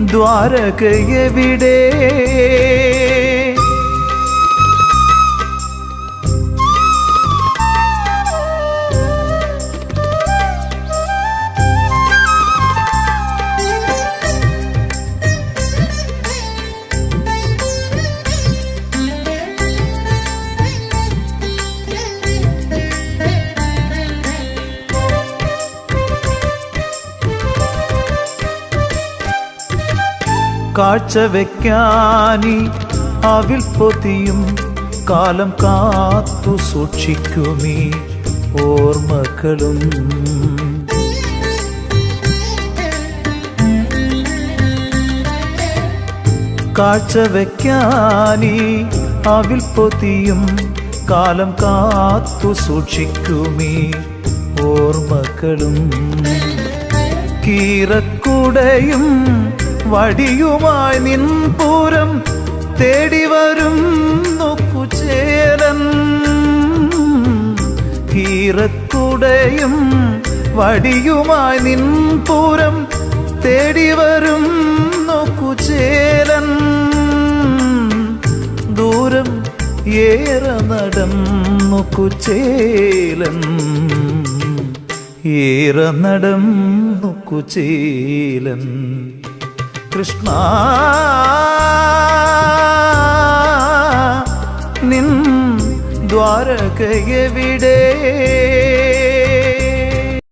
ദ്വാരകയെവിടെ? കാഴ്ചവെക്കാനി അവിൽ പൊതിയും കാലം കാത്തു സൂക്ഷിക്കുമീ ഓർമ്മകളും. കാഴ്ചവെക്കാനി അവിൽ പൊതിയും കാലം കാത്തു സൂക്ഷിക്കുമീ ഓർമ്മകളും. കീറക്കുടയും വടിയുമായി നിൻപൂരം തേടി വരും നോക്കുചേരൻ കീറക്കുടയും വടിയുമായി നിൻപൂരം തേടി വരും നോക്കുചേരൻ ദൂരം ഏറെ നടന്നു കുചേലൻ ഏറെ നടന്നു കുചേലൻ കൃഷ്ണ. നിൻ ദ്വാരകയെവിടെ?